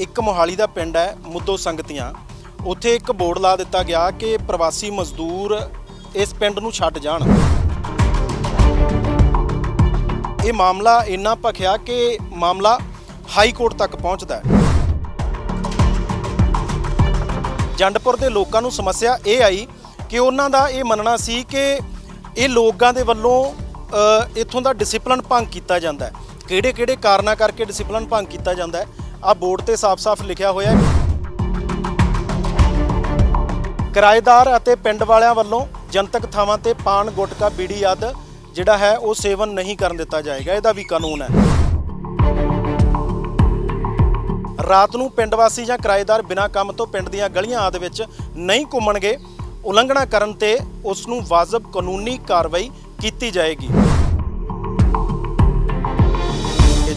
ਇੱਕ ਮੋਹਾਲੀ ਦਾ ਪਿੰਡ ਹੈ, ਮੁੱਦੋ ਸੰਗਤੀਆਂ। ਉੱਥੇ ਇੱਕ ਬੋਰਡ ਲਾ ਦਿੱਤਾ ਗਿਆ ਕਿ ਪ੍ਰਵਾਸੀ ਮਜ਼ਦੂਰ ਇਸ ਪਿੰਡ ਨੂੰ ਛੱਡ ਜਾਣ। ਇਹ ਮਾਮਲਾ ਇੰਨਾ ਭਖਿਆ ਕਿ ਮਾਮਲਾ ਹਾਈ ਕੋਰਟ ਤੱਕ ਪਹੁੰਚਦਾ ਹੈ। ਜੰਡਪੁਰ ਦੇ ਲੋਕਾਂ ਨੂੰ ਸਮੱਸਿਆ ਇਹ ਆਈ ਕਿ ਉਹਨਾਂ ਦਾ ਇਹ ਮੰਨਣਾ ਸੀ ਕਿ ਇਹ ਲੋਕਾਂ ਦੇ ਵੱਲੋਂ ਇੱਥੋਂ ਦਾ ਡਿਸਪਲਿਨ ਭੰਗ ਕੀਤਾ ਜਾਂਦਾ ਹੈ। ਕਿਹੜੇ ਕਿਹੜੇ ਕਾਰਨਾਂ ਕਰਕੇ ਡਿਸਪਲਿਨ ਭੰਗ ਕੀਤਾ ਜਾਂਦਾ ਹੈ? ਆ ਬੋਰਡ ਤੇ ਸਾਫ਼-ਸਾਫ਼ ਲਿਖਿਆ ਹੋਇਆ ਹੈ। ਕਿਰਾਏਦਾਰ ਅਤੇ ਪਿੰਡ ਵਾਲਿਆਂ ਵੱਲੋਂ ਜਨਤਕ ਥਾਵਾਂ ਤੇ ਪਾਨ ਗੁਟਕਾ ਬੀੜੀ ਆਦ, ਜਿਹੜਾ ਹੈ, ਉਹ ਸੇਵਨ ਨਹੀਂ ਕਰਨ ਦਿੱਤਾ ਜਾਏਗਾ। ਇਹਦਾ ਵੀ ਕਾਨੂੰਨ ਹੈ। ਰਾਤ ਨੂੰ ਪਿੰਡ ਵਾਸੀ ਜਾਂ ਕਿਰਾਏਦਾਰ ਬਿਨਾਂ ਕੰਮ ਤੋਂ ਪਿੰਡ ਦੀਆਂ ਗਲੀਆਂ ਆਦਿ ਵਿੱਚ ਨਹੀਂ ਘੁੰਮਣਗੇ। ਉਲੰਘਣਾ ਕਰਨ ਤੇ ਉਸ ਨੂੰ ਵਾਜਬ ਕਾਨੂੰਨੀ ਕਾਰਵਾਈ ਕੀਤੀ ਜਾਏਗੀ।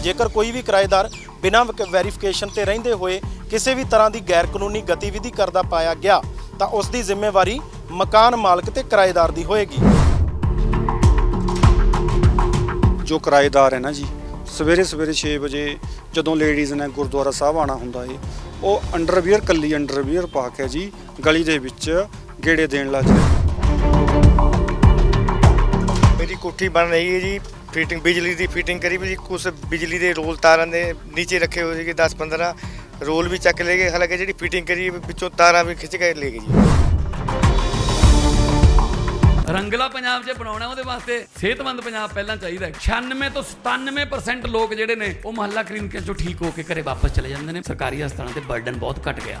ਜੇਕਰ ਕੋਈ ਵੀ ਕਿਰਾਏਦਾਰ ਬਿਨਾਂ ਵੈਰੀਫਿਕੇਸ਼ਨ ਤੇ ਰਹਿੰਦੇ ਹੋਏ ਕਿਸੇ ਵੀ ਤਰ੍ਹਾਂ ਦੀ ਗੈਰ ਕਾਨੂੰਨੀ ਗਤੀਵਿਧੀ ਕਰਦਾ ਪਾਇਆ ਗਿਆ ਤਾਂ ਉਸ ਦੀ ਜ਼ਿੰਮੇਵਾਰੀ ਮਕਾਨ ਮਾਲਕ ਤੇ ਕਿਰਾਏਦਾਰ ਦੀ ਹੋਏਗੀ। ਜੋ ਕਿਰਾਏਦਾਰ ਹੈ ਨਾ ਜੀ ਸਵੇਰੇ ਸਵੇਰੇ 6 ਵਜੇ ਜਦੋਂ ਲੇਡੀਜ਼ ਨੇ ਗੁਰਦੁਆਰਾ ਸਾਹਿਬ ਆਣਾ ਹੁੰਦਾ ਏ ਉਹ ਅੰਡਰਵੀਅਰ ਕੱਲੀ ਅੰਡਰਵੀਅਰ ਪਾ ਕੇ ਜੀ ਗਲੀ ਦੇ ਵਿੱਚ ਗੇੜੇ ਦੇਣ ਲੱਗ ਜਾਂਦੇ ਮੇਰੀ ਕੋਠੀ ਬਣ ਰਹੀ ਹੈ ਜੀ ਫਿਟਿੰਗ ਬਿਜਲੀ ਦੀ ਫਿਟਿੰਗ ਕਰੀ ਵੀ ਜੀ ਕੁਝ ਬਿਜਲੀ ਦੇ ਰੋਲ ਤਾਰਾਂ ਦੇ ਨੀਚੇ ਰੱਖੇ ਹੋਏ ਸੀਗੇ 10 15 ਰੋਲ ਵੀ ਚੱਕ ਲੈ ਗਏ। ਹਾਲਾਂਕਿ ਜਿਹੜੀ ਫਿਟਿੰਗ ਕਰੀ ਵਿੱਚੋਂ ਤਾਰਾਂ ਵੀ ਖਿੱਚ ਕੇ ਲੈ ਗਏ ਜੀ। ਰੰਗਲਾ ਪੰਜਾਬ 'ਚ ਬਣਾਉਣਾ, ਉਹਦੇ ਵਾਸਤੇ ਸਿਹਤਮੰਦ ਪੰਜਾਬ ਪਹਿਲਾਂ ਚਾਹੀਦਾ ਹੈ। 96 ਤੋਂ 97% ਲੋਕ ਜਿਹੜੇ ਨੇ, ਉਹ ਮੁਹੱਲਾ ਕਲੀਨਿਕਾਂ 'ਚੋਂ ਠੀਕ ਹੋ ਕੇ ਘਰੇ ਵਾਪਸ ਚਲੇ ਜਾਂਦੇ ਨੇ। ਸਰਕਾਰੀ ਹਸਪਤਾਲਾਂ ਤੇ ਬਰਡਨ ਬਹੁਤ ਘਟ ਗਿਆ।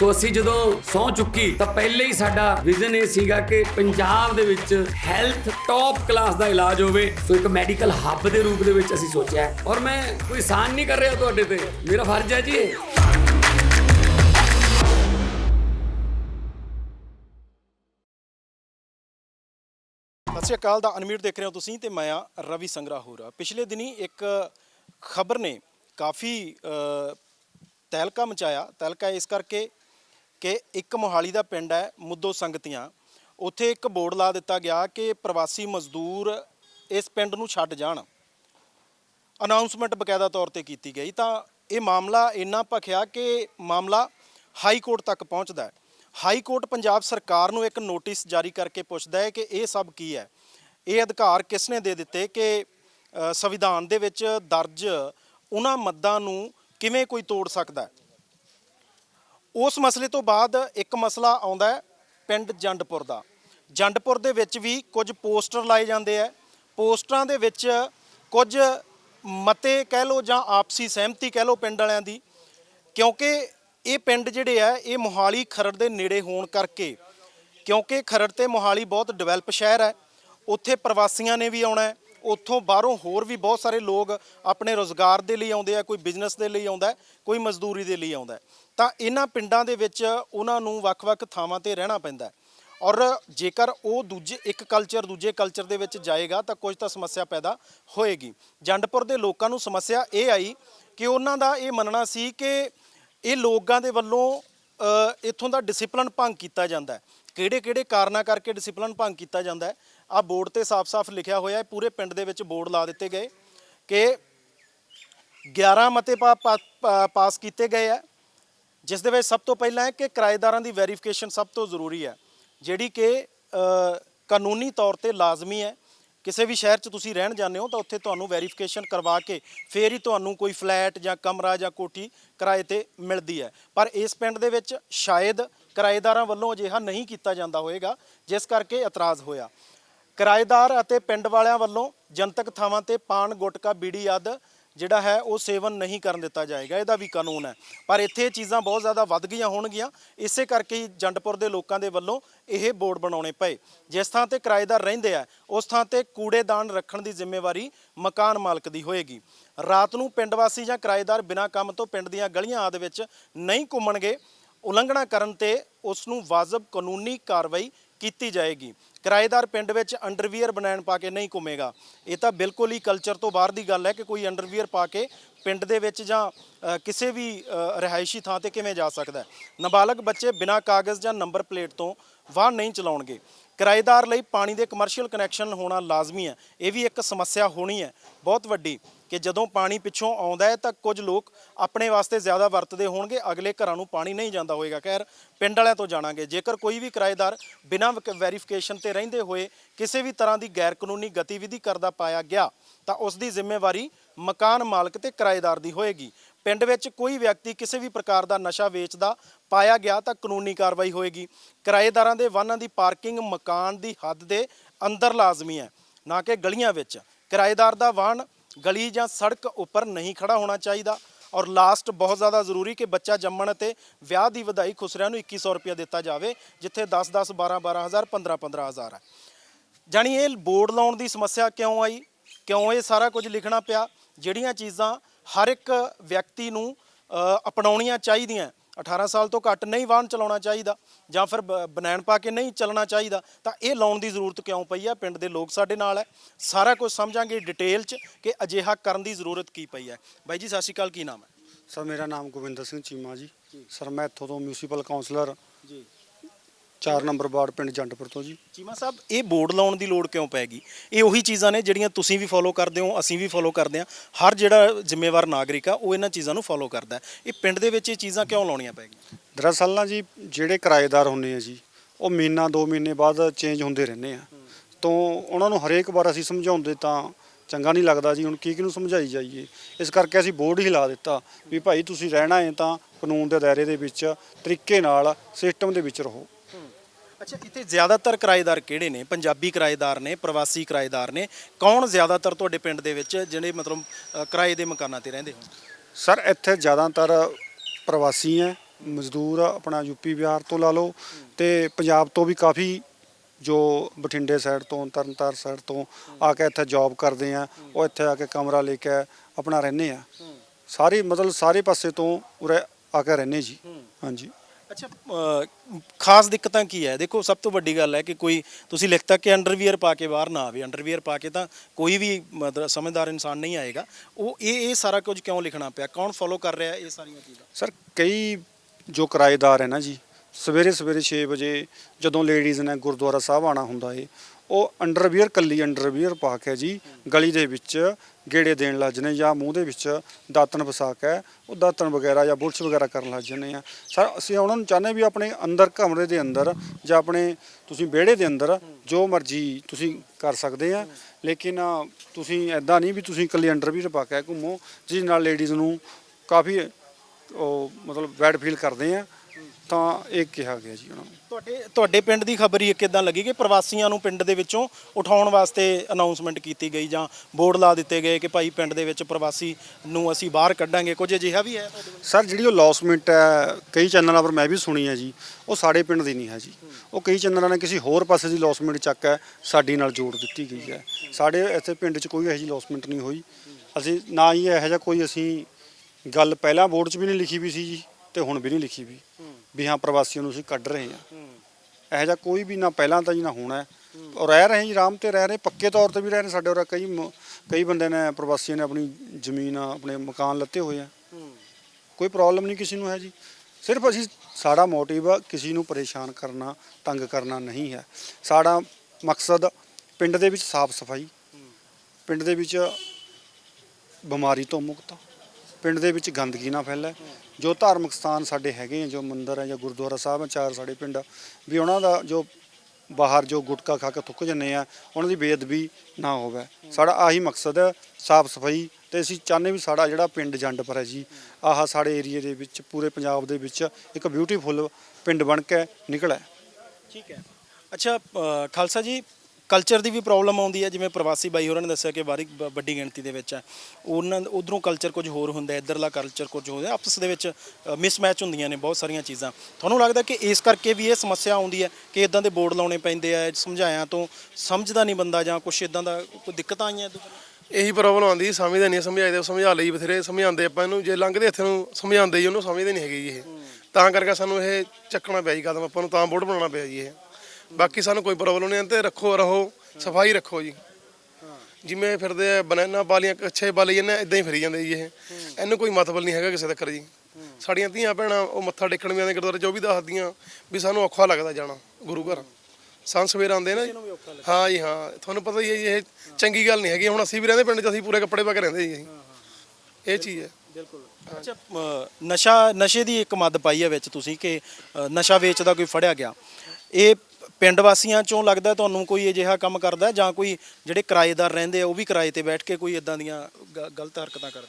ਸੋ ਅਸੀਂ ਜਦੋਂ ਸਹੁੰ ਚੁੱਕੀ ਤਾਂ ਪਹਿਲੇ ਹੀ ਸਾਡਾ ਵਿਜ਼ਨ ਇਹ ਸੀਗਾ ਕਿ ਪੰਜਾਬ ਦੇ ਵਿੱਚ ਹੈਲਥ ਟੌਪ ਕਲਾਸ ਦਾ ਇਲਾਜ ਹੋਵੇ। ਸੋ ਇੱਕ ਮੈਡੀਕਲ ਹੱਬ ਦੇ ਰੂਪ ਦੇ ਵਿੱਚ ਅਸੀਂ ਸੋਚਿਆ ਔਰ ਮੈਂ ਕੋਈ ਸਾਨ ਨਹੀਂ ਕਰ ਰਿਹਾ ਤੁਹਾਡੇ ਤੇ। ਮੇਰਾ ਫਰਜ਼ ਹੈ ਜੀ ਇਹ। ਸਤਿ ਸ਼੍ਰੀ ਅਕਾਲ ਦਾ ਅਨਮੀਰ ਦੇਖ ਰਹੇ ਹੋ ਤੁਸੀਂ ਤੇ ਮੈਂ ਆ ਰਵੀ ਸੰਗਰਾ ਹੋਰਾ ਪਿਛਲੇ ਦਿਨੀ ਇੱਕ ਖਬਰ ਨੇ ਕਾਫੀ ਅ, ਤਹਿਲਕਾ ਮਚਾਇਆ। ਤਹਿਲਕਾ ਇਸ ਕਰਕੇ ਕਿ ਇੱਕ ਮੋਹਾਲੀ ਦਾ ਪਿੰਡ ਹੈ, ਮੁੱਦੋ ਸੰਗਤੀਆਂ। ਉੱਥੇ ਇੱਕ ਬੋਰਡ ਲਾ ਦਿੱਤਾ ਗਿਆ ਕਿ ਪ੍ਰਵਾਸੀ ਮਜ਼ਦੂਰ ਇਸ ਪਿੰਡ ਨੂੰ ਛੱਡ ਜਾਣ। ਅਨਾਉਂਸਮੈਂਟ ਬਕਾਇਦਾ ਤੌਰ ਤੇ ਕੀਤੀ ਗਈ ਤਾਂ ਇਹ ਮਾਮਲਾ ਇੰਨਾ ਭਖਿਆ ਕਿ ਮਾਮਲਾ ਹਾਈ ਕੋਰਟ ਤੱਕ ਪਹੁੰਚਦਾ ਹੈ। ਹਾਈ ਕੋਰਟ ਪੰਜਾਬ ਸਰਕਾਰ ਨੂੰ ਇੱਕ ਨੋਟਿਸ ਜਾਰੀ ਕਰਕੇ ਪੁੱਛਦਾ ਹੈ ਕਿ ਇਹ ਸਭ ਕੀ ਹੈ। ਇਹ ਅਧਿਕਾਰ ਕਿਸ ਨੇ ਦੇ ਦਿੱਤੇ ਕਿ ਸੰਵਿਧਾਨ ਦੇ ਵਿੱਚ ਦਰਜ ਉਹਨਾਂ ਮੱਦਾਂ ਨੂੰ ਕਿਵੇਂ ਕੋਈ ਤੋੜ ਸਕਦਾ ਹੈ? ਉਸ ਮਸਲੇ ਤੋਂ ਬਾਅਦ ਇੱਕ ਮਸਲਾ ਆਉਂਦਾ ਹੈ ਪਿੰਡ ਜੰਡਪੁਰ ਦਾ। ਜੰਡਪੁਰ ਦੇ ਵਿੱਚ ਵੀ ਕੁਝ ਪੋਸਟਰ ਲਾਏ ਜਾਂਦੇ ਆ। ਪੋਸਟਰਾਂ ਦੇ ਵਿੱਚ ਕੁਝ ਮਤੇ ਕਹਿ ਲੋ ਜਾਂ ਆਪਸੀ ਸਹਿਮਤੀ ਕਹਿ ਲੋ ਪਿੰਡ ਵਾਲਿਆਂ ਦੀ, ਕਿਉਂਕਿ ਇਹ ਪਿੰਡ ਜਿਹੜੇ ਆ, ਇਹ ਮੋਹਾਲੀ ਖਰੜ ਦੇ ਨੇੜੇ ਹੋਣ ਕਰਕੇ, ਕਿਉਂਕਿ ਖਰੜ ਤੇ ਮੋਹਾਲੀ ਬਹੁਤ ਡਿਵੈਲਪ ਸ਼ਹਿਰ ਹੈ, ਉੱਥੇ ਪ੍ਰਵਾਸੀਆਂ ਨੇ ਵੀ ਆਉਣਾ ਹੈ। ਉੱਥੋਂ ਬਾਹਰੋਂ ਹੋਰ ਵੀ ਬਹੁਤ ਸਾਰੇ ਲੋਕ ਆਪਣੇ ਰੋਜ਼ਗਾਰ ਦੇ ਲਈ ਆਉਂਦੇ ਆ, ਕੋਈ ਬਿਜ਼ਨਸ ਦੇ ਲਈ ਆਉਂਦਾ ਕੋਈ ਮਜ਼ਦੂਰੀ ਦੇ ਲਈ ਆਉਂਦਾ ਤਾਂ ਇਹਨਾਂ ਪਿੰਡਾਂ ਦੇ ਵਿੱਚ ਉਹਨਾਂ ਨੂੰ ਵੱਖ-ਵੱਖ ਥਾਵਾਂ ਤੇ ਰਹਿਣਾ ਪੈਂਦਾ ਔਰ ਜੇਕਰ ਉਹ ਦੂਜੇ, ਇੱਕ ਕਲਚਰ ਦੂਜੇ ਕਲਚਰ ਦੇ ਵਿੱਚ ਜਾਏਗਾ ਤਾਂ ਕੁਝ ਤਾਂ ਸਮੱਸਿਆ ਪੈਦਾ ਹੋਏਗੀ। ਜੰਡਪੁਰ ਦੇ ਲੋਕਾਂ ਨੂੰ ਸਮੱਸਿਆ ਇਹ ਆਈ ਕਿ ਉਹਨਾਂ ਦਾ ਇਹ ਮੰਨਣਾ ਸੀ ਕਿ ਇਹ ਲੋਕਾਂ ਦੇ ਵੱਲੋਂ ਇੱਥੋਂ ਦਾ ਡਿਸਪਲਿਨ ਭੰਗ ਕੀਤਾ ਜਾਂਦਾ ਹੈ। ਕਿਹੜੇ ਕਿਹੜੇ ਕਾਰਨਾਂ ਕਰਕੇ ਡਿਸਪਲਿਨ ਭੰਗ ਕੀਤਾ ਜਾਂਦਾ ਹੈ? ਆ ਬੋਰਡ ਤੇ ਸਾਫ਼-ਸਾਫ਼ ਲਿਖਿਆ ਹੋਇਆ ਹੈ, ਪੂਰੇ ਪਿੰਡ ਦੇ ਵਿੱਚ ਬੋਰਡ ਲਾ ਦਿੱਤੇ ਗਏ ਕਿ 11 ਮਤੇ ਪਾ- ਪਾਸ ਕੀਤੇ ਗਏ ਆ, ਜਿਸ ਦੇ ਵਿੱਚ ਸਭ ਤੋਂ ਪਹਿਲਾਂ ਹੈ ਕਿ ਕਿਰਾਏਦਾਰਾਂ ਦੀ ਵੈਰੀਫਿਕੇਸ਼ਨ ਸਭ ਤੋਂ ਜ਼ਰੂਰੀ ਹੈ, ਜਿਹੜੀ ਕਿ ਕਾਨੂੰਨੀ ਤੌਰ ਤੇ ਲਾਜ਼ਮੀ ਹੈ। ਕਿਸੇ ਵੀ ਸ਼ਹਿਰ 'ਚ ਤੁਸੀਂ ਰਹਿਣ ਜਾਂਦੇ ਹੋ ਤਾਂ ਉੱਥੇ ਤੁਹਾਨੂੰ ਵੈਰੀਫਿਕੇਸ਼ਨ ਕਰਵਾ ਕੇ ਫੇਰ ਹੀ ਤੁਹਾਨੂੰ ਕੋਈ ਫਲੈਟ ਜਾਂ ਕਮਰਾ ਜਾਂ ਕੋਠੀ ਕਿਰਾਏ ਤੇ ਮਿਲਦੀ ਹੈ। ਪਰ ਇਸ ਪਿੰਡ ਦੇ ਵਿੱਚ ਸ਼ਾਇਦ ਕਿਰਾਏਦਾਰਾਂ ਵੱਲੋਂ ਅਜਿਹਾ ਨਹੀਂ ਕੀਤਾ ਜਾਂਦਾ ਹੋਵੇਗਾ ਜਿਸ ਕਰਕੇ ਇਤਰਾਜ਼ ਹੋਇਆ। ਕਿਰਾਏਦਾਰ ਅਤੇ ਪਿੰਡ ਵਾਲਿਆਂ ਵੱਲੋਂ ਜਨਤਕ ਥਾਵਾਂ ਤੇ ਪਾਨ ਗੁਟਕਾ, ਬੀੜੀ ਆਦਿ ਜਿਹੜਾ ਹੈ ਉਹ ਸੇਵਨ ਨਹੀਂ ਕਰਨ ਦਿੱਤਾ ਜਾਏਗਾ। ਇਹਦਾ ਵੀ ਕਾਨੂੰਨ ਹੈ। ਪਰ ਇੱਥੇ ਇਹ ਚੀਜ਼ਾਂ ਬਹੁਤ ਜ਼ਿਆਦਾ ਵੱਧ ਗਈਆਂ ਹੋਣਗੀਆਂ। ਇਸੇ ਕਰਕੇ ਹੀ ਜੰਡਪੁਰ ਦੇ ਲੋਕਾਂ ਦੇ ਵੱਲੋਂ ਇਹ ਬੋਰਡ ਬਣਾਉਣੇ ਪਏ। ਜਿਸ ਥਾਂ ਤੇ ਕਿਰਾਏਦਾਰ ਰਹਿੰਦੇ ਆ, ਉਸ ਥਾਂ ਤੇ ਕੂੜੇਦਾਨ ਰੱਖਣ ਦੀ ਜ਼ਿੰਮੇਵਾਰੀ ਮਕਾਨ ਮਾਲਕ ਦੀ ਹੋਏਗੀ। ਰਾਤ ਨੂੰ ਪਿੰਡ ਵਾਸੀ ਜਾਂ ਕਿਰਾਏਦਾਰ ਬਿਨਾਂ ਕੰਮ ਤੋਂ ਪਿੰਡ ਦੀਆਂ ਗਲੀਆਂ ਆਦਿ ਵਿੱਚ ਨਹੀਂ ਘੁੰਮਣਗੇ। ਉਲੰਘਣਾ ਕਰਨ ਤੇ ਉਸ ਨੂੰ ਵਾਜਬ ਕਾਨੂੰਨੀ ਕਾਰਵਾਈ ਕੀਤੀ ਜਾਏਗੀ। ਕਿਰਾਏਦਾਰ ਪਿੰਡ ਵਿੱਚ ਅੰਡਰਵੀਅਰ ਬਨੈਣ ਪਾ ਕੇ ਨਹੀਂ ਘੁੰਮੇਗਾ। ਇਹ ਤਾਂ ਬਿਲਕੁਲ ਹੀ ਕਲਚਰ ਤੋਂ ਬਾਹਰ ਦੀ ਗੱਲ ਹੈ ਕਿ ਕੋਈ ਅੰਡਰਵੀਅਰ ਪਾ ਕੇ ਪਿੰਡ ਦੇ ਵਿੱਚ ਜਾਂ ਕਿਸੇ ਵੀ ਰਿਹਾਇਸ਼ੀ ਥਾਂ ਤੇ ਕਿਵੇਂ ਜਾ ਸਕਦਾ ਨਾਬਾਲਗ ਬੱਚੇ ਬਿਨਾਂ ਕਾਗਜ਼ ਜਾਂ ਨੰਬਰ ਪਲੇਟ ਤੋਂ ਵਾਹਨ ਨਹੀਂ ਚਲਾਉਣਗੇ। ਕਿਰਾਏਦਾਰ ਲਈ ਪਾਣੀ ਦੇ ਕਮਰਸ਼ੀਅਲ ਕਨੈਕਸ਼ਨ ਹੋਣਾ ਲਾਜ਼ਮੀ ਹੈ। ਇਹ ਵੀ ਇੱਕ ਸਮੱਸਿਆ ਹੋਣੀ ਹੈ। ਬਹੁਤ ਵੱਡੀ। ਕਿ ਜਦੋਂ ਪਾਣੀ ਪਿੱਛੋਂ ਆਉਂਦਾ ਹੈ ਤਾਂ ਕੁਝ ਲੋਕ ਆਪਣੇ ਵਾਸਤੇ ਜ਼ਿਆਦਾ ਵਰਤਦੇ ਹੋਣਗੇ, ਅਗਲੇ ਘਰਾਂ ਨੂੰ ਪਾਣੀ ਨਹੀਂ ਜਾਂਦਾ ਹੋਏਗਾ। ਖੈਰ, ਪਿੰਡ ਵਾਲਿਆਂ ਤੋਂ ਜਾਣਾਂਗੇ। ਜੇਕਰ ਕੋਈ ਵੀ ਕਿਰਾਏਦਾਰ ਬਿਨਾਂ ਵੈਰੀਫਿਕੇਸ਼ਨ ਤੇ ਰਹਿੰਦੇ ਹੋਏ ਕਿਸੇ ਵੀ ਤਰ੍ਹਾਂ ਦੀ ਗੈਰ ਕਾਨੂੰਨੀ ਗਤੀਵਿਧੀ ਕਰਦਾ ਪਾਇਆ ਗਿਆ, ਤਾਂ ਉਸ ਦੀ ਜ਼ਿੰਮੇਵਾਰੀ ਮਕਾਨ ਮਾਲਕ ਤੇ ਕਿਰਾਏਦਾਰ ਦੀ ਹੋਏਗੀ। ਪਿੰਡ ਵਿੱਚ ਕੋਈ ਵਿਅਕਤੀ ਕਿਸੇ ਵੀ ਪ੍ਰਕਾਰ ਦਾ ਨਸ਼ਾ ਵੇਚਦਾ ਪਾਇਆ ਗਿਆ ਤਾਂ ਕਾਨੂੰਨੀ ਕਾਰਵਾਈ ਹੋਏਗੀ। ਕਿਰਾਏਦਾਰਾਂ ਦੇ ਵਾਹਨਾਂ ਦੀ ਪਾਰਕਿੰਗ ਮਕਾਨ ਦੀ ਹੱਦ ਦੇ ਅੰਦਰ ਲਾਜ਼ਮੀ ਹੈ। ਨਾ ਕਿ ਗਲੀਆਂ ਵਿੱਚ। ਕਿਰਾਏਦਾਰ ਦਾ ਵਾਹਨ ਗਲੀ ਜਾਂ ਸੜਕ ਉੱਪਰ ਨਹੀਂ ਖੜਾ ਹੋਣਾ ਚਾਹੀਦਾ ਔਰ ਲਾਸਟ ਬਹੁਤ ਜ਼ਿਆਦਾ ਜ਼ਰੂਰੀ ਕਿ ਬੱਚਾ ਜੰਮਣ ਅਤੇ ਵਿਆਹ ਦੀ ਵਧਾਈ ਖੁਸਰਿਆਂ ਨੂੰ 2100 ਰੁਪਏ ਦਿੱਤਾ ਜਾਵੇ, ਜਿੱਥੇ 10 10 12 12000 15 15000 ਹੈ। ਜਾਣੀ ਇਹ ਬੋਰਡ ਲਾਉਣ ਦੀ ਸਮੱਸਿਆ ਕਿਉਂ ਆਈ? ਕਿਉਂ ਇਹ ਸਾਰਾ ਕੁਝ ਲਿਖਣਾ ਪਿਆ? ਜਿਹੜੀਆਂ ਚੀਜ਼ਾਂ ਹਰ ਇੱਕ ਵਿਅਕਤੀ ਨੂੰ ਅਪਣਾਉਣੀਆਂ ਚਾਹੀਦੀਆਂ 18 ਸਾਲ ਤੋਂ ਘੱਟ ਨਹੀਂ ਵਾਹਨ ਚਲਾਉਣਾ ਚਾਹੀਦਾ ਜਾਂ ਫਿਰ ਬ- ਬਨੈਣ ਪਾ ਕੇ ਨਹੀਂ ਚੱਲਣਾ ਚਾਹੀਦਾ ਤਾਂ ਇਹ ਲਾਉਣ ਦੀ ਜ਼ਰੂਰਤ ਕਿਉਂ ਪਈ ਆ ਪਿੰਡ ਦੇ ਲੋਕ ਸਾਡੇ ਨਾਲ ਹੈ। ਸਾਰਾ ਕੁਝ ਸਮਝਾਂਗੇ ਡਿਟੇਲ 'ਚ ਕਿ ਅਜਿਹਾ ਕਰਨ ਦੀ ਜ਼ਰੂਰਤ ਕੀ ਪਈ ਹੈ। ਬਾਈ ਜੀ ਸਤਿ ਸ਼੍ਰੀ ਅਕਾਲ ਕੀ ਨਾਮ ਹੈ? ਸਰ ਮੇਰਾ ਨਾਮ ਗੋਬਿੰਦਰ ਸਿੰਘ ਚੀਮਾ ਜੀ। ਸਰ ਮੈਂ ਇੱਥੋਂ ਤੋਂ ਮਿਊਨਿਸਪਲ ਕਾਉਂਸਲਰ ਜੀ। 4 ਨੰਬਰ ਵਾਰਡ ਪਿੰਡ ਜੰਡਪੁਰ ਤੋਂ ਜੀ। ਚੀਮਾ ਸਾਹਿਬ ਇਹ ਬੋਰਡ ਲਾਉਣ ਦੀ ਲੋੜ ਕਿਉਂ ਪੈਗੀ ਇਹ ਉਹੀ ਚੀਜ਼ਾਂ ਨੇ ਜਿਹੜੀਆਂ ਤੁਸੀਂ ਵੀ ਫੋਲੋ ਕਰਦੇ ਹੋ ਅਸੀਂ ਵੀ ਫੋਲੋ ਕਰਦੇ ਹਾਂ। ਹਰ ਜਿਹੜਾ ਜ਼ਿੰਮੇਵਾਰ ਨਾਗਰਿਕ ਆ ਉਹ ਇਹਨਾਂ ਚੀਜ਼ਾਂ ਨੂੰ ਫੋਲੋ ਕਰਦਾ ਹੈ। ਇਹ ਪਿੰਡ ਦੇ ਵਿੱਚ ਇਹ ਚੀਜ਼ਾਂ ਕਿਉਂ ਲਾਉਣੀਆਂ ਪੈ ਗਈਆਂ? ਦਰਅਸਲ ਨਾ ਜੀ ਜਿਹੜੇ ਕਿਰਾਏਦਾਰ ਹੁੰਦੇ ਆ ਜੀ ਉਹ ਮਹੀਨਾ 2 ਮਹੀਨੇ ਬਾਅਦ ਚੇਂਜ ਹੁੰਦੇ ਰਹਿੰਦੇ ਆ। ਤੋਂ ਉਹਨਾਂ ਨੂੰ ਹਰੇਕ ਵਾਰ ਅਸੀਂ ਸਮਝਾਉਂਦੇ ਤਾਂ ਚੰਗਾ ਨਹੀਂ ਲੱਗਦਾ ਜੀ ਹੁਣ ਕੀ ਕਿਹਨੂੰ ਸਮਝਾਈ ਜਾਈਏ? ਇਸ ਕਰਕੇ ਅਸੀਂ ਬੋਰਡ ਹੀ ਲਾ ਦਿੱਤਾ ਵੀ ਭਾਈ ਤੁਸੀਂ ਰਹਿਣਾ ਹੈ ਤਾਂ ਕਾਨੂੰਨ ਦੇ ਦਾਇਰੇ ਦੇ ਵਿੱਚ ਤਰੀਕੇ ਨਾਲ ਸਿਸਟਮ ਦੇ ਵਿੱਚ ਰਹੋ। ਅੱਛਾ ਇੱਥੇ ਜ਼ਿਆਦਾਤਰ ਕਿਰਾਏਦਾਰ ਕਿਹੜੇ ਨੇ? ਪੰਜਾਬੀ ਕਿਰਾਏਦਾਰ ਨੇ ਪ੍ਰਵਾਸੀ ਕਿਰਾਏਦਾਰ ਨੇ? ਕੌਣ ਜ਼ਿਆਦਾਤਰ ਤੁਹਾਡੇ ਪਿੰਡ ਦੇ ਵਿੱਚ ਜਿਹੜੇ ਮਤਲਬ ਅ, ਕਿਰਾਏ ਦੇ ਮਕਾਨਾਂ ਤੇ ਰਹਿੰਦੇ? ਹੋ ਸਰ ਇੱਥੇ ਜ਼ਿਆਦਾਤਰ ਪ੍ਰਵਾਸੀ ਹੈ ਮਜ਼ਦੂਰ ਆਪਣਾ ਯੂਪੀ ਬਿਹਾਰ ਤੋਂ ਲਾ ਲਓ ਤੇ ਪੰਜਾਬ ਤੋਂ ਵੀ ਕਾਫੀ ਜੋ ਬਠਿੰਡੇ ਸਾਈਡ ਤੋਂ ਤਰਨਤਾਰ ਸਾਈਡ ਤੋਂ ਆ ਕੇ ਇੱਥੇ ਜੌਬ ਕਰਦੇ ਆ ਉਹ ਇੱਥੇ ਆ ਕੇ ਕਮਰਾ ਲੈ ਕੇ ਆਪਣਾ ਰਹਿੰਦੇ ਆ। ਸਾਰੇ ਮਤਲਬ ਸਾਰੇ ਪਾਸੇ ਤੋਂ ਉਰੇ ਆ ਕੇ ਰਹਿੰਦੇ ਜੀ। ਹਾਂਜੀ। ਅੱਛਾ ਅ, ਖਾਸ ਦਿੱਕਤਾਂ ਕੀ ਹੈ? ਦੇਖੋ ਸਭ ਤੋਂ ਵੱਡੀ ਗੱਲ ਹੈ ਕਿ ਕੋਈ ਤੁਸੀਂ ਲਿਖਤਾ ਕਿ ਅੰਡਰਵੀਅਰ ਪਾ ਕੇ ਬਾਹਰ ਨਾ ਆਵੇ ਅੰਡਰਵੀਅਰ ਪਾ ਕੇ ਤਾਂ ਕੋਈ ਵੀ ਮਤਲਬ ਸਮਝਦਾਰ ਇਨਸਾਨ ਨਹੀਂ ਆਏਗਾ। ਉਹ ਇਹ ਇਹ ਸਾਰਾ ਕੁਝ ਕਿਉਂ ਲਿਖਣਾ ਪਿਆ? ਕੌਣ ਫੋਲੋ ਕਰ ਰਿਹਾ ਇਹ ਸਾਰੀਆਂ ਚੀਜ਼ਾਂ? ਸਰ ਕਈ ਜੋ ਕਿਰਾਏਦਾਰ ਹੈ ਨਾ ਜੀ ਸਵੇਰੇ ਸਵੇਰੇ 6 ਵਜੇ ਜਦੋਂ ਲੇਡੀਜ਼ ਨੇ ਗੁਰਦੁਆਰਾ ਸਾਹਿਬ ਆਣਾ ਹੁੰਦਾ ਏ ਉਹ ਅੰਡਰਵੀਅਰ ਕੱਲੀ ਅੰਡਰਵੀਅਰ ਪਾ ਕੇ ਜੀ, ਗਲੀ ਦੇ ਵਿੱਚ ਗੇੜੇ ਦੇਣ ਲੱਗ ਜਾਂਦੇ ਜਾਂ ਮੂੰਹ ਦੇ ਵਿੱਚ ਦਾਤਨ ਫਸਾ ਕੇ, ਉਹ ਦਾਤਨ ਵਗੈਰਾ ਜਾਂ ਬੁਰਸ਼ ਵਗੈਰਾ ਕਰਨ ਲੱਗ ਜਾਂਦੇ ਆ। ਸਰ, ਅਸੀਂ ਉਹਨਾਂ ਨੂੰ ਚਾਹੁੰਦੇ ਵੀ ਆਪਣੇ ਅੰਦਰ ਕਮਰੇ ਦੇ ਅੰਦਰ ਜਾਂ ਆਪਣੇ ਤੁਸੀਂ ਵਿਹੜੇ ਦੇ ਅੰਦਰ ਜੋ ਮਰਜ਼ੀ ਤੁਸੀਂ ਕਰ ਸਕਦੇ ਆ, ਲੇਕਿਨ ਤੁਸੀਂ ਐਦਾਂ ਨਹੀਂ ਵੀ ਤੁਸੀਂ ਇਕੱਲੀ ਅੰਡਰਵੀਅਰ ਪਾ ਕੇ ਘੁੰਮੋ ਜਿਸ ਨਾਲ ਲੇਡੀਜ਼ ਨੂੰ ਕਾਫੀ ਉਹ ਮਤਲਬ ਬੈਡ ਫੀਲ ਕਰਦੇ ਆ। ਤਾਂ ਇਹ ਕਿਹਾ ਗਿਆ ਜੀ ਉਹਨਾਂ ਨੂੰ। ਤੁਹਾਡੇ ਤੁਹਾਡੇ ਪਿੰਡ ਦੀ ਖਬਰ ਹੀ ਕਿਦਾਂ ਲੱਗੀ ਕਿ ਪ੍ਰਵਾਸੀਆਂ ਨੂੰ ਪਿੰਡ ਦੇ ਵਿੱਚੋਂ ਉਠਾਉਣ ਵਾਸਤੇ ਅਨਾਉਂਸਮੈਂਟ ਕੀਤੀ ਗਈ ਜਾਂ ਬੋਰਡ ਲਾ ਦਿੱਤੇ ਗਏ ਕਿ ਭਾਈ ਪਿੰਡ ਦੇ ਵਿੱਚ ਪ੍ਰਵਾਸੀ ਨੂੰ ਅਸੀਂ ਬਾਹਰ ਕੱਢਾਂਗੇ। ਕੁਝ ਅਜਿਹਾ ਵੀ ਹੈ? ਸਰ ਜਿਹੜੀ ਉਹ ਲੌਸਮੈਂਟ ਹੈ ਕਈ ਚੈਨਲਾਂ ਪਰ ਮੈਂ ਵੀ ਸੁਣੀ ਹੈ ਜੀ ਉਹ ਸਾਡੇ ਪਿੰਡ ਦੀ ਨਹੀਂ ਹੈ ਜੀ। ਉਹ ਕਈ ਚੈਨਲਾਂ ਨੇ ਕਿਸੇ ਹੋਰ ਪਾਸੇ ਦੀ ਲੌਸਮੈਂਟ ਚੱਕ ਹੈ ਸਾਡੀ ਨਾਲ ਜੋੜ ਦਿੱਤੀ ਗਈ ਹੈ। ਸਾਡੇ ਇੱਥੇ ਪਿੰਡ 'ਚ ਕੋਈ ਇਹੋ ਜਿਹੀ ਲੌਸਮੈਂਟ ਨਹੀਂ ਹੋਈ। ਅਸੀਂ ਨਾ ਹੀ ਇਹੋ ਜਿਹਾ ਕੋਈ ਅਸੀਂ ਗੱਲ ਪਹਿਲਾਂ ਬੋਰਡ 'ਚ ਵੀ ਨਹੀਂ ਲਿਖੀ ਵੀ ਸੀ ਜੀ ਤੇ ਹੁਣ ਵੀ ਨਹੀਂ ਲਿਖੀ ਵੀ। ਵੀ ਹਾਂ ਪ੍ਰਵਾਸੀਆਂ ਨੂੰ ਅਸੀਂ ਕੱਢ ਰਹੇ ਹਾਂ। ਇਹੋ ਜਿਹਾ ਕੋਈ ਵੀ ਨਾ ਪਹਿਲਾਂ ਤਾਂ ਜੀ ਨਾ ਹੋਣਾ ਹੈ। ਔਰ ਰਹਿ ਰਹੇ ਜੀ ਆਰਾਮ ਤੇ ਰਹਿ ਰਹੇ ਪੱਕੇ ਤੌਰ ਤੇ ਵੀ ਰਹਿ ਰਹੇ। ਸਾਡੇ ਉਰੇ ਕਈ ਮ- ਕਈ ਬੰਦੇ ਨੇ ਪ੍ਰਵਾਸੀਆਂ ਨੇ ਆਪਣੀ ਜ਼ਮੀਨ ਆਪਣੇ ਮਕਾਨ ਲੱਤੇ ਹੋਏ ਆ। ਕੋਈ ਪ੍ਰੋਬਲਮ ਨਹੀਂ ਕਿਸੇ ਨੂੰ ਹੈ ਜੀ। ਸਿਰਫ ਅਸੀਂ ਸਾਡਾ ਮੋਟਿਵ ਕਿਸੇ ਨੂੰ ਪਰੇਸ਼ਾਨ ਕਰਨਾ ਤੰਗ ਕਰਨਾ ਨਹੀਂ ਹੈ। ਸਾਡਾ ਮਕਸਦ ਪਿੰਡ ਦੇ ਵਿੱਚ ਸਾਫ਼ ਸਫ਼ਾਈ ਪਿੰਡ ਦੇ ਵਿੱਚ ਬਿਮਾਰੀ ਤੋਂ ਮੁਕਤ। ਪਿੰਡ ਦੇ ਵਿੱਚ ਗੰਦਗੀ ਨਾ ਫੈਲੇ। ਜੋ ਧਾਰਮਿਕ ਸਥਾਨ ਸਾਡੇ ਹੈਗੇ ਆ, ਜੋ ਮੰਦਿਰ ਹੈ ਜਾਂ ਗੁਰਦੁਆਰਾ ਸਾਹਿਬ ਹੈ ਚਾਰ ਸਾਡੇ ਪਿੰਡ ਵੀ ਉਹਨਾਂ ਦਾ ਜੋ ਬਾਹਰ ਜੋ ਗੁਟਕਾ ਖਾ ਕੇ ਥੁੱਕ ਜੰਨੇ ਆ, ਉਹਨਾਂ ਦੀ ਬੇਅਦਬੀ ਨਾ ਹੋਵੇ। ਸਾਡਾ ਆਹੀ ਮਕਸਦ ਹੈ ਸਾਫ਼ ਸਫ਼ਾਈ ਤੇ ਅਸੀਂ ਚਾਹੁੰਦੇ ਵੀ ਸਾਡਾ ਜਿਹੜਾ ਪਿੰਡ ਜੰਡਪੁਰ ਹੈ ਜੀ, ਆਹ ਸਾਡੇ ਏਰੀਏ ਦੇ ਵਿੱਚ, ਪੂਰੇ ਪੰਜਾਬ ਦੇ ਵਿੱਚ ਇੱਕ ਬਿਊਟੀਫੁਲ ਪਿੰਡ ਬਣ ਕੇ ਨਿਕਲਿਆ। ਠੀਕ ਹੈ। ਅੱਛਾ ਖਾਲਸਾ ਜੀ ਕਲਚਰ ਦੀ ਵੀ ਪ੍ਰੋਬਲਮ ਆਉਂਦੀ ਹੈ ਜਿਵੇਂ ਪ੍ਰਵਾਸੀ ਬਾਈ ਹੋਰਾਂ ਨੇ ਦੱਸਿਆ ਕਿ ਬਾਰੀ ਬ- ਵੱਡੀ ਗਿਣਤੀ ਦੇ ਵਿੱਚ ਹੈ। ਉਹਨਾਂ ਉਧਰੋਂ ਕਲਚਰ ਕੁਝ ਹੋਰ ਹੁੰਦਾ ਹੈ, ਇੱਧਰਲਾ ਕਲਚਰ ਕੁਝ ਹੋਰ ਹੈ ਆਪਸ ਦੇ ਵਿੱਚ ਮਿਸਮੈਚ ਹੁੰਦੀਆਂ ਨੇ ਬਹੁਤ ਸਾਰੀਆਂ ਚੀਜ਼ਾਂ। ਤੁਹਾਨੂੰ ਲੱਗਦਾ ਕਿ ਇਸ ਕਰਕੇ ਵੀ ਇਹ ਸਮੱਸਿਆ ਆਉਂਦੀ ਹੈ ਕਿ ਇਦਾਂ ਦੇ ਬੋਰਡ ਲਾਉਣੇ ਪੈਂਦੇ ਆ ਸਮਝਾਇਆ ਤੋਂ ਸਮਝਦਾ ਨਹੀਂ ਬੰਦਾ ਜਾਂ ਕੁਝ ਇਦਾਂ ਦਾ ਕੋਈ ਦਿੱਕਤਾਂ ਆਈਆਂ ਇਹੀ ਪ੍ਰੋਬਲਮ ਆਉਂਦੀ ਸਮਝਦੇ ਨਹੀਂ ਸਮਝਾਈਦੇ ਸਮਝਾ ਲਈ ਬਥੇਰੇ ਸਮਝਾਉਂਦੇ ਆਪਾਂ ਇਹਨੂੰ ਜੇ ਲੰਘਦੇ ਹੱਥ ਨੂੰ ਸਮਝਾਉਂਦੇ ਜੀ ਉਹਨੂੰ ਸਮਝਦੇ ਨਹੀਂ ਹੈਗੇ ਜੀ ਇਹ। ਤਾਂ ਕਰਕੇ ਸਾਨੂੰ ਇਹ ਚੱਕਣਾ ਪਿਆ ਜੀ ਕਦਮ ਆਪਾਂ ਨੂੰ ਤਾਂ ਬੋਰਡ ਬਣਾਉਣਾ ਪਿਆ ਜੀ ਇਹ। ਬਾਕੀ ਸਾਨੂੰ ਕੋਈ ਪ੍ਰੋਬਲਮ ਨਹੀਂ ਤੇ ਰੱਖੋ ਰਹੋ ਸਫ਼ਾਈ ਰੱਖੋ ਜੀ। ਜਿਵੇਂ ਫਿਰਦੇ ਆ ਬਨਾਨਾ ਪਾਲੀਆਂ ਕੱਛੇ ਪਾਲੀ ਜਾਂਦੇ ਇਦਾਂ ਹੀ ਫਿਰੀ ਜਾਂਦੇ ਜੀ ਇਹ। ਇਹਨੂੰ ਕੋਈ ਮਤਲਬ ਨਹੀਂ ਹੈਗਾ ਕਿਸੇ ਤੱਕ ਜੀ। ਸਾਡੀਆਂ ਧੀਆਂ ਭੈਣਾਂ ਉਹ ਮੱਥਾ ਟੇਕਣ ਵੀ ਆਉਂਦੇ ਗੁਰਦੁਆਰੇ ਜੋ ਵੀ ਦੱਸਦੀਆਂ ਵੀ ਸਾਨੂੰ ਔਖਾ ਲੱਗਦਾ ਜਾਣਾ ਗੁਰੂ ਘਰ। ਸਾਂ ਸਵੇਰ ਆਉਂਦੇ ਨਾ। ਹਾਂ ਜੀ ਹਾਂ। ਤੁਹਾਨੂੰ ਪਤਾ ਹੀ ਹੈ ਜੀ ਇਹ ਚੰਗੀ ਗੱਲ ਨਹੀਂ ਹੈਗੀ। ਹੁਣ ਅਸੀਂ ਵੀ ਰਹਿੰਦੇ ਪਿੰਡ 'ਚ ਅਸੀਂ ਪੂਰੇ ਕੱਪੜੇ ਪਾ ਕੇ ਰਹਿੰਦੇ ਜੀ। ਅਸੀਂ ਇਹ ਚੀਜ਼ ਹੈ। ਅੱਛਾ ਅ, ਨਸ਼ਾ ਨਸ਼ੇ ਦੀ ਇੱਕ ਮੱਦ ਪਾਈ ਹੈ ਵਿੱਚ ਤੁਸੀਂ ਕਿ ਨਸ਼ਾ ਵੇਚਦਾ ਕੋਈ ਫੜਿਆ ਗਿਆ। ਇਹ ਪਿੰਡ ਵਾਸੀਆਂ ਚੋਂ ਲੱਗਦਾ ਤੁਹਾਨੂੰ ਕੋਈ ਅਜਿਹਾ ਕੰਮ ਕਰਦਾ ਜਾਂ ਕੋਈ ਜਿਹੜੇ ਕਿਰਾਏਦਾਰ ਰਹਿੰਦੇ ਆ ਉਹ ਵੀ ਕਿਰਾਏ ਤੇ ਬੈਠ ਕੇ ਕੋਈ ਇਦਾਂ ਦੀਆਂ ਗ- ਗਲਤ ਹਰਕਤਾਂ ਕਰਦੇ?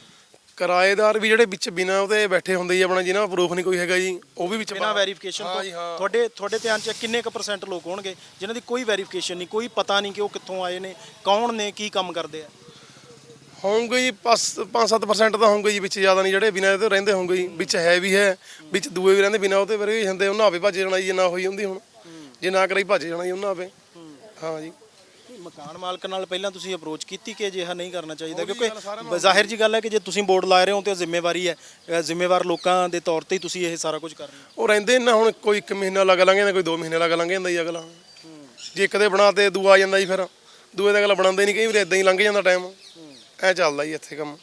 ਕਿਰਾਏਦਾਰ ਵੀ ਜਿਹੜੇ ਵਿੱਚ ਬਿਨਾਂ ਉਹਦੇ ਬੈਠੇ ਹੁੰਦੇ ਜੀ ਆਪਣਾ ਜਿਹਨਾਂ ਪ੍ਰੂਫ ਨਹੀਂ ਕੋਈ ਹੈਗਾ ਜੀ ਉਹ ਵੀ ਵਿੱਚ ਬਿਨਾਂ ਬਾਹਰ- ਵੈਰੀਫਿਕੇਸ਼ਨ ਹਾਂ ਤੋਂ ਜੀ ਹਾਂ। ਤੁਹਾਡੇ ਤੁਹਾਡੇ ਧਿਆਨ 'ਚ ਕਿੰਨੇ ਕੁ ਪਰਸੈਂਟ ਲੋਕ ਹੋਣਗੇ ਜਿਨ੍ਹਾਂ ਦੀ ਕੋਈ ਵੈਰੀਫਿਕੇਸ਼ਨ ਨਹੀਂ ਕੋਈ ਪਤਾ ਨਹੀਂ ਕਿ ਉਹ ਕਿੱਥੋਂ ਆਏ ਨੇ ਕੌਣ ਨੇ ਕੀ ਕੰਮ ਕਰਦੇ ਆ? ਹੋਣਗੇ ਜੀ 5-7% ਤਾਂ ਹੋਣਗੇ ਜੀ ਵਿੱਚ ਜ਼ਿਆਦਾ ਨਹੀਂ ਜਿਹੜੇ ਬਿਨਾਂ ਇਹਦੇ ਰਹਿੰਦੇ ਹੋਣਗੇ ਜੀ ਵਿੱਚ ਹੈ ਵੀ ਹੈ ਵਿੱਚ ਦੂਏ ਵੀ ਰਹਿੰਦੇ ਬਿਨਾਂ ਉਹਦੇ ਵਰੇ ਵੀ ਹੁੰਦੇ ਉਹਨਾਂ ਆਪੇ ਭੱਜ ਜਾਣਾ ਜੀ ਜੇ ਨਾ ਹੋਈ ਹੁੰਦੀ ਹੁਣ। ਜੇ ਨਾ ਕਰਾਈ ਭੱਜ ਜਾਣਾ ਜੀ ਉਹਨਾਂ ਆਪੇ। ਹਾਂ ਜੀ। ਮਕਾਨ ਮਾਲਕ ਨਾਲ ਪਹਿਲਾਂ ਤੁਸੀਂ ਅਪਰੋਚ ਕੀਤੀ ਕਿ ਅਜਿਹਾ ਨਹੀਂ ਕਰਨਾ ਚਾਹੀਦਾ? ਕਿਉਂਕਿ ਜ਼ਾਹਿਰ ਜੀ ਗੱਲ ਹੈ ਕਿ ਜੇ ਤੁਸੀਂ ਬੋਰਡ ਲਾ ਰਹੇ ਹੋ ਤੇ ਜ਼ਿੰਮੇਵਾਰੀ ਹੈ। ਅ, ਜ਼ਿੰਮੇਵਾਰ ਲੋਕਾਂ ਦੇ ਤੌਰ ਤੇ ਹੀ ਤੁਸੀਂ ਇਹ ਸਾਰਾ ਕੁਝ ਕਰ ਰਹੇ ਹੋ। ਉਹ ਰਹਿੰਦੇ ਨਾ ਹੁਣ ਕੋਈ 1 ਮਹੀਨਾ ਲੱਗ ਲਾਂਗੇ ਨਾ ਕੋਈ 2 ਮਹੀਨੇ ਲੱਗ ਲਾਂਗੇ ਜਾਂਦਾ ਜੀ ਅਗਲਾ। ਜੇ ਇੱਕ ਦੇ ਬਣਾ ਤੇ ਦੂਆ ਆ ਜਾਂਦਾ ਜੀ ਫਿਰ। ਦੂਏ ਦਾ ਅਗਲਾ ਬਣਾਉਂਦਾ ਹੀ ਨਹੀਂ ਕਈ ਵਾਰ ਇਦਾਂ ਹੀ ਲੰਘ ਜਾਂਦਾ ਟਾਈਮ ਐ ਚੱਲਦਾ ਜੀ ਇੱਥੇ ਕੰਮ।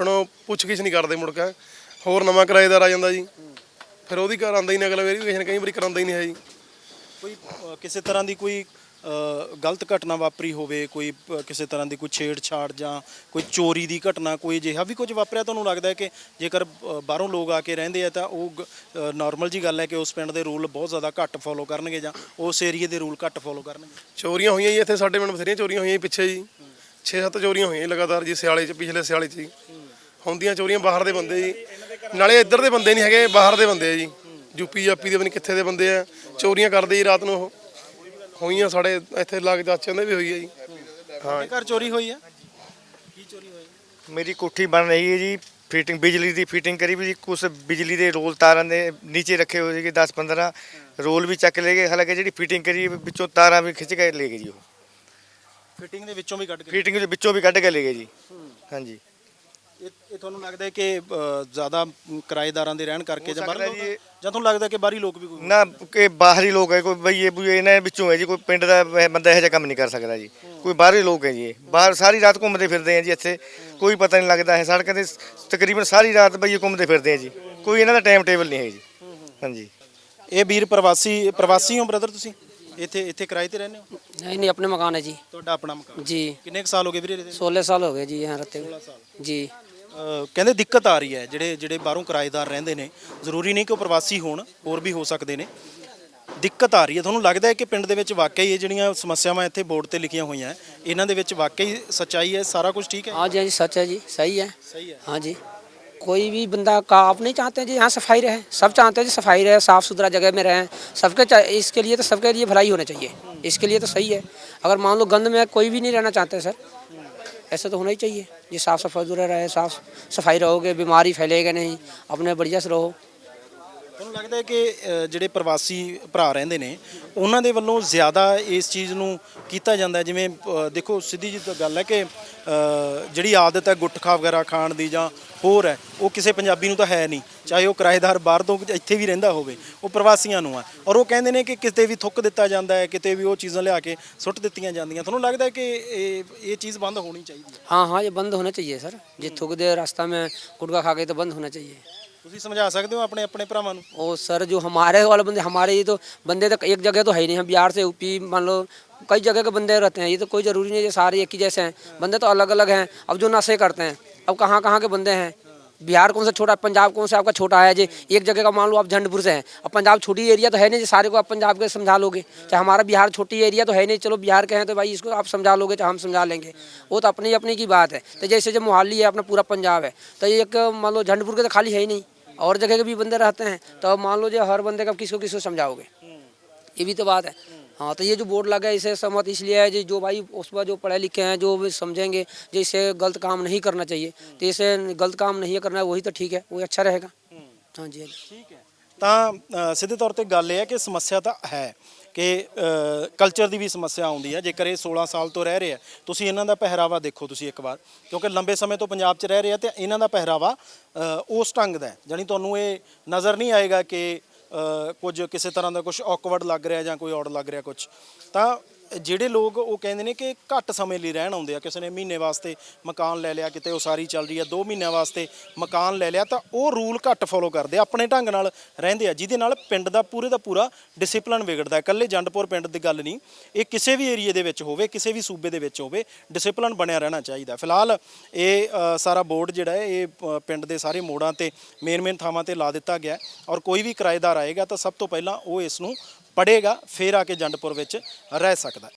ਹੁਣ ਉਹ ਪੁੱਛ ਗਿੱਛ ਨਹੀਂ ਕਰਦੇ ਮੁੜ ਕੇ। ਹੋਰ ਨਵਾਂ ਕਿਰਾਏਦਾਰ ਆ ਜਾਂਦਾ ਜੀ। ਫਿਰ ਉਹਦੀ ਘਰ ਆਉਂਦਾ ਹੀ ਨਹੀਂ ਅਗਲਾ ਵੈਰੀਫਿਕੇਸ਼ਨ ਕਈ ਵਾਰੀ ਕਰਾਉਂਦਾ ਹੀ ਨਹੀਂ ਹੈ ਜੀ। ਕੋਈ ਅ, ਕਿਸੇ ਤਰ੍ਹਾਂ ਦੀ ਕੋਈ ਅ, ਗਲਤ ਘਟਨਾ ਵਾਪਰੀ ਹੋਵੇ ਕੋਈ ਅ, ਕਿਸੇ ਤਰ੍ਹਾਂ ਦੀ ਕੋਈ ਛੇੜਛਾੜ ਜਾਂ ਕੋਈ ਚੋਰੀ ਦੀ ਘਟਨਾ ਕੋਈ ਅਜਿਹਾ ਵੀ ਕੁਝ ਵਾਪਰਿਆ ਤੁਹਾਨੂੰ ਲੱਗਦਾ ਹੈ ਕਿ ਜੇਕਰ ਅ, ਬਾਹਰੋਂ ਲੋਕ ਆ ਕੇ ਰਹਿੰਦੇ ਆ ਤਾਂ ਉਹ ਨਾਰਮਲ ਜੀ ਗੱਲ ਹੈ ਕਿ ਉਸ ਪਿੰਡ ਦੇ ਰੂਲ ਬਹੁਤ ਜ਼ਿਆਦਾ ਘੱਟ ਫੋਲੋ ਕਰਨਗੇ ਜਾਂ ਉਸ ਏਰੀਏ ਦੇ ਰੂਲ ਘੱਟ ਫੋਲੋ ਕਰਨਗੇ? ਚੋਰੀਆਂ ਹੋਈਆਂ ਜੀ ਇੱਥੇ ਸਾਡੇ ਪਿੰਡ ਬਥੇਰੀਆਂ ਚੋਰੀਆਂ ਹੋਈਆਂ ਜੀ ਪਿੱਛੇ ਜੀ। 6-7 ਚੋਰੀਆਂ ਹੋਈਆਂ ਜੀ ਲਗਾਤਾਰ ਜੀ ਸਿਆਲੇ 'ਚ ਪਿਛਲੇ ਸਿਆਲੇ 'ਚ ਜੀ। ਹੁੰਦੀਆਂ ਚੋਰੀਆਂ ਬਾਹਰ ਦੇ ਬੰਦੇ ਜੀ। ਨਾਲੇ ਇੱਧਰ ਦੇ ਬੰਦੇ ਨਹੀਂ ਹੈਗੇ ਬਾਹਰ ਦੇ ਬੰਦੇ ਆ ਜੀ। ਯੂਪੀ ਜਾਪੀ ਦੇ ਬਣੀ ਕਿੱਥੇ ਦੇ ਬੰਦੇ ਆ। ਚੋਰੀਆਂ ਕਰਦੇ ਜੀ ਰਾਤ ਨੂੰ ਉਹ। ਹੋਈਆਂ ਸਾਡੇ ਇੱਥੇ ਲੱਗ ਚਾਚਿਆਂ ਦੇ ਵੀ ਹੋਈ ਹੈ ਜੀ। ਤੁਹਾਡੇ ਘਰ ਚੋਰੀ ਹੋਈ ਹੈ ਕੀ ਚੋਰੀ ਹੋਈ? ਮੇਰੀ ਕੋਠੀ ਬਣ ਰਹੀ ਹੈ ਜੀ। ਫਿਟਿੰਗ ਬਿਜਲੀ ਦੀ ਫਿਟਿੰਗ ਕਰੀ ਵੀ ਜੀ। ਕੁਝ ਬਿਜਲੀ ਦੇ ਰੋਲ ਤਾਰਾਂ ਦੇ ਨੀਚੇ ਰੱਖੇ ਹੋਏ ਸੀਗੇ 10 15 ਰੋਲ ਵੀ ਚੱਕ ਲੈ ਗਏ। ਹਾਲਾਂਕਿ ਜਿਹੜੀ ਫਿਟਿੰਗ ਕਰੀ ਵਿੱਚੋਂ ਤਾਰਾਂ ਵੀ ਖਿੱਚ ਕੇ ਲੈ ਗਏ ਜੀ ਉਹ। ਫਿਟਿੰਗ ਦੇ ਵਿੱਚੋਂ ਵੀ ਕੱਢ ਕੇ। ਫਿਟਿੰਗ ਦੇ ਵਿੱਚੋਂ ਵੀ ਕੱਢ ਕੇ ਲੈ ਗਏ ਜੀ। ਹਾਂਜੀ। ਇਹ ਇਹ ਤੁਹਾਨੂੰ ਲੱਗਦਾ ਹੈ ਕਿ ਅ, ਜ਼ਿਆਦਾ ਕਿਰਾਏਦਾਰਾਂ ਦੇ ਰਹਿਣ ਕਰਕੇ ਜਾਂ ਬਾਹਰ ਸਕਦਾ ਲੋਕ ਜੀ ਇਹ- ਜਾਂ ਤੁਹਾਨੂੰ ਲੱਗਦਾ ਕਿ ਬਾਹਰੀ ਲੋਕ ਵੀ ਕੋਈ ਨਾ ਕਿ ਬਾਹਰੀ ਲੋਕ ਹੈ ਕੋਈ ਬਈ ਇਹ ਬਈ ਇਹਨਾਂ ਵਿੱਚੋਂ ਹੈ ਜੀ ਕੋਈ ਪਿੰਡ ਦਾ ਵਹ ਬੰਦਾ ਇਹੋ ਜਿਹਾ ਕੰਮ ਨਹੀਂ ਕਰ ਸਕਦਾ ਜੀ ਕੋਈ ਬਾਹਰੀ ਲੋਕ ਹੈ ਜੀ ਇਹ ਬਾਹਰ ਸਾਰੀ ਰਾਤ ਘੁੰਮਦੇ ਫਿਰਦੇ ਆ ਜੀ ਇੱਥੇ ਕੋਈ ਪਤਾ ਨਹੀਂ ਲੱਗਦਾ ਹੈ ਸੜਕਾਂ ਤੇ ਤਕਰੀਬਨ ਸਾਰੀ ਰਾਤ ਬਈ ਇਹ ਘੁੰਮਦੇ ਫਿਰਦੇ ਆ ਜੀ ਕੋਈ ਇਹਨਾਂ ਦਾ ਟਾਈਮ ਟੇਬਲ ਨਹੀਂ ਹੈ ਜੀ ਹਾਂਜੀ ਇਹ ਵੀਰ ਪ੍ਰਵਾਸੀ ਪ੍ਰਵਾਸੀ ਹੋ ਬ੍ਰਦਰ ਤੁਸੀਂ ਇੱਥੇ ਇੱਥੇ ਕਿਰਾਏ ਤੇ ਰਹਿੰਦੇ ਹੋ नहीं नहीं अपने मकान है जी ਤੁਹਾਡਾ ਆਪਣਾ ਮਕਾਨ जी ਕਿੰਨੇ ਕੁ ਸਾਲ ਹੋ ਗਏ ਵੀਰੇ ਇਹਦੇ सोलह साल हो गए जी यहाँ रहते हुए जी ਅਹ ਕਹਿੰਦੇ ਦਿੱਕਤ ਆ ਰਹੀ ਹੈ ਜਿਹੜੇ ਜਿਹੜੇ ਬਾਹਰੋਂ ਕਿਰਾਏਦਾਰ ਰਹਿੰਦੇ ਨੇ ਜ਼ਰੂਰੀ ਨਹੀਂ ਕਿ ਉਹ ਪ੍ਰਵਾਸੀ ਹੋਣ ਹੋਰ ਵੀ ਹੋ ਸਕਦੇ ਨੇ ਦਿੱਕਤ ਆ ਰਹੀ ਹੈ ਤੁਹਾਨੂੰ ਲੱਗਦਾ ਹੈ ਕਿ ਪਿੰਡ ਦੇ ਵਿੱਚ ਵਾਕਈ ਇਹ ਜਿਹੜੀਆਂ ਸਮੱਸਿਆਵਾਂ ਇੱਥੇ ਬੋਰਡ ਤੇ ਲਿਖੀਆਂ ਹੋਈਆਂ ਹੈ, ਇਹਨਾਂ ਦੇ ਵਿੱਚ ਵਾਕਈ ਸੱਚਾਈ ਹੈ ਸਾਰਾ ਕੁਝ ਠੀਕ ਹੈ हाँ जी हाँ जी सच है जी सही है सही है हाँ जी कोई भी बंदा का आप नहीं चाहते जी यहाँ सफाई रहे सब चाहते हैं जी सफाई रहे साफ सुथरा जगह में रहें सबके चा- इसके लिए तो सबके लिए भलाई होना चाहिए इसके लिए तो सही है अगर मान लो गंद में कोई भी नहीं रहना चाहते सर ऐसा तो होना ही चाहिए जी साफ सफाई सुथरा रहे साफ सफाई रहोगे बीमारी फैलेगा नहीं अपने बढ़िया से रहो ਤੁਹਾਨੂੰ ਲੱਗਦਾ ਹੈ ਕਿ ਅਹ, ਜਿਹੜੇ ਪ੍ਰਵਾਸੀ ਭਰਾ ਰਹਿੰਦੇ ਨੇ ਉਹਨਾਂ ਦੇ ਵੱਲੋਂ ਜ਼ਿਆਦਾ ਇਸ ਚੀਜ਼ ਨੂੰ ਕੀਤਾ ਜਾਂਦਾ ਹੈ ਜਿਵੇਂ ਅਹ, ਦੇਖੋ ਸਿੱਧੀ ਜੀ ਗੱਲ ਹੈ ਕਿ ਅਹ, ਜਿਹੜੀ ਆਦਤ ਹੈ ਗੁਟਖਾ ਵਗੈਰਾ ਖਾਣ ਦੀ ਜਾਂ ਹੋਰ ਹੈ ਉਹ ਕਿਸੇ ਪੰਜਾਬੀ ਨੂੰ ਤਾਂ ਹੈ ਨਹੀਂ ਚਾਹੇ ਉਹ ਕਿਰਾਏਦਾਰ ਬਾਹਰ ਤੋਂ ਇੱਥੇ ਵੀ ਰਹਿੰਦਾ ਹੋਵੇ ਉਹ ਪ੍ਰਵਾਸੀਆਂ ਨੂੰ ਹੈ ਔਰ ਉਹ ਕਹਿੰਦੇ ਨੇ ਕਿ ਕਿਤੇ ਵੀ ਥੁੱਕ ਦਿੱਤਾ ਜਾਂਦਾ ਹੈ ਕਿਤੇ ਵੀ ਉਹ ਚੀਜ਼ਾਂ ਲਿਆ ਕੇ ਸੁੱਟ ਦਿੱਤੀਆਂ ਜਾਂਦੀਆਂ ਤੁਹਾਨੂੰ ਲੱਗਦਾ ਹੈ ਕਿ ਇਹ ਇਹ ਚੀਜ਼ ਬੰਦ ਹੋਣੀ ਚਾਹੀਦੀ ਹੈ हाँ हाँ ये बंद होना चाहिए सर जी थूक दे रास्ता में गुटखा खा के तो बंद होना चाहिए ਤੁਸੀਂ ਸਮਝਾ ਸਕਦੇ ਹੋ ਆਪਣੇ ਆਪਣੇ ਭਰਾਵਾਂ ਨੂੰ और सर जो हमारे वाले बंदे हमारे ये तो बंदे तो एक जगह तो है ही नहीं हम बिहार से यूपी मान लो कई जगह के बंदे रहते हैं ये तो कोई ज़रूरी नहीं है सारे एक ही जैसे हैं बंदे तो अलग अलग हैं अब जो नशे करते हैं अब कहाँ कहाँ के बंदे हैं बिहार कौन सा छोटा पंजाब कौन सा आपका छोटा है जी एक जगह का मान लो आप झंडपुर से हैं अब पंजाब छोटी एरिया तो है नहीं जी सारे को आप पंजाब के समझा लोगे चाहे हमारा बिहार छोटी एरिया तो है नहीं चलो बिहार के हैं तो भाई इसको आप समझा लोगे चाहे हम समझा लेंगे वो तो अपनी अपनी की बात है तो जैसे जब मोहाली है अपना पूरा पंजाब है तो एक मान लो झंडपुर के तो खाली है ही नहीं और जगह के भी बंदे रहते हैं तो अब मान लो जो हर बंदे का किसको किसको समझाओगे ये भी तो बात है हाँ तो ये जो बोर्ड लगा है इसे सहमत इसलिए है जी जो भाई उस पर जो पढ़े लिखे हैं जो भी समझेंगे जो इसे गलत काम नहीं करना चाहिए तो इसे गलत काम नहीं करना है वही तो ठीक है वही अच्छा रहेगा हाँ जी हाँ जी ਠੀਕ ਹੈ ਤਾਂ ਅ, ਸਿੱਧੇ ਤੌਰ ਤੇ ਗੱਲ ਇਹ ਹੈ ਕਿ ਸਮੱਸਿਆ ਤਾਂ ਹੈ ਕਿ ਕਲਚਰ ਦੀ ਵੀ ਸਮੱਸਿਆ ਆਉਂਦੀ ਹੈ। ਜੇਕਰ ਇਹ 16 ਸਾਲ ਤੋਂ ਰਹਿ ਰਹੇ ਆ ਤੁਸੀਂ ਇਹਨਾਂ ਦਾ ਪਹਿਰਾਵਾ ਦੇਖੋ ਤੁਸੀਂ ਇੱਕ ਵਾਰ। ਕਿਉਂਕਿ ਲੰਬੇ ਸਮੇਂ ਤੋਂ ਪੰਜਾਬ 'ਚ ਰਹਿ ਰਹੇ ਆ ਤੇ ਇਹਨਾਂ ਦਾ ਪਹਿਰਾਵਾ ਉਸ ਢੰਗ ਦਾ ਹੈ। ਜਾਣੀ ਤੁਹਾਨੂੰ ਇਹ ਨਜ਼ਰ ਨਹੀਂ ਆਏਗਾ ਕਿ ਕੁਝ ਕਿਸੇ ਤਰ੍ਹਾਂ ਦਾ ਕੁਝ ਔਕਵਰਡ ਲੱਗ ਰਿਹਾ ਜਾਂ ਕੋਈ ਔਡ ਲੱਗ ਰਿਹਾ ਕੁਝ ਤਾਂ ਜਿਹੜੇ ਲੋਕ ਉਹ ਕਹਿੰਦੇ ਨੇ ਕਿ ਘੱਟ ਸਮੇਂ ਲਈ ਰਹਿਣ ਆਉਂਦੇ ਆ, ਕਿਸੇ ਨੇ ਮਹੀਨੇ ਵਾਸਤੇ ਮਕਾਨ ਲੈ ਲਿਆ, ਕਿਤੇ ਉਸਾਰੀ ਚੱਲ ਰਹੀ ਆ 2 ਮਹੀਨਿਆਂ ਵਾਸਤੇ ਮਕਾਨ ਲੈ ਲਿਆ, ਤਾਂ ਉਹ ਰੂਲ ਘੱਟ ਫੋਲੋ ਕਰਦੇ ਆ, ਆਪਣੇ ਢੰਗ ਨਾਲ ਰਹਿੰਦੇ ਆ, ਜਿਹਦੇ ਨਾਲ ਪਿੰਡ ਦਾ ਪੂਰੇ ਦਾ ਪੂਰਾ ਡਿਸਪਲਿਨ ਵਿਗੜਦਾ ਇਕੱਲੇ ਜੰਡਪੁਰ ਪਿੰਡ ਦੀ ਗੱਲ ਨਹੀਂ, ਇਹ ਕਿਸੇ ਵੀ ਏਰੀਏ ਦੇ ਵਿੱਚ ਹੋਵੇ, ਕਿਸੇ ਵੀ ਸੂਬੇ ਦੇ ਵਿੱਚ ਹੋਵੇ ਡਿਸਪਲਿਨ ਬਣਿਆ ਰਹਿਣਾ ਚਾਹੀਦਾ ਫਿਲਹਾਲ ਇਹ ਸਾਰਾ ਬੋਰਡ ਜਿਹੜਾ ਹੈ, ਇਹ ਪਿੰਡ ਦੇ ਸਾਰੇ ਮੋੜਾਂ ਤੇ ਮੇਨ ਮੇਨ ਥਾਵਾਂ ਤੇ ਲਾ ਦਿੱਤਾ ਗਿਆ ਔਰ ਕੋਈ ਵੀ ਕਿਰਾਏਦਾਰ ਆਏਗਾ ਤਾਂ ਸਭ ਤੋਂ ਪਹਿਲਾਂ ਉਹ ਇਸ ਨੂੰ ਪੜ੍ਹੇਗਾ ਫਿਰ ਆ ਕੇ ਜੰਡਪੁਰ ਵਿੱਚ ਰਹਿ ਸਕਦਾ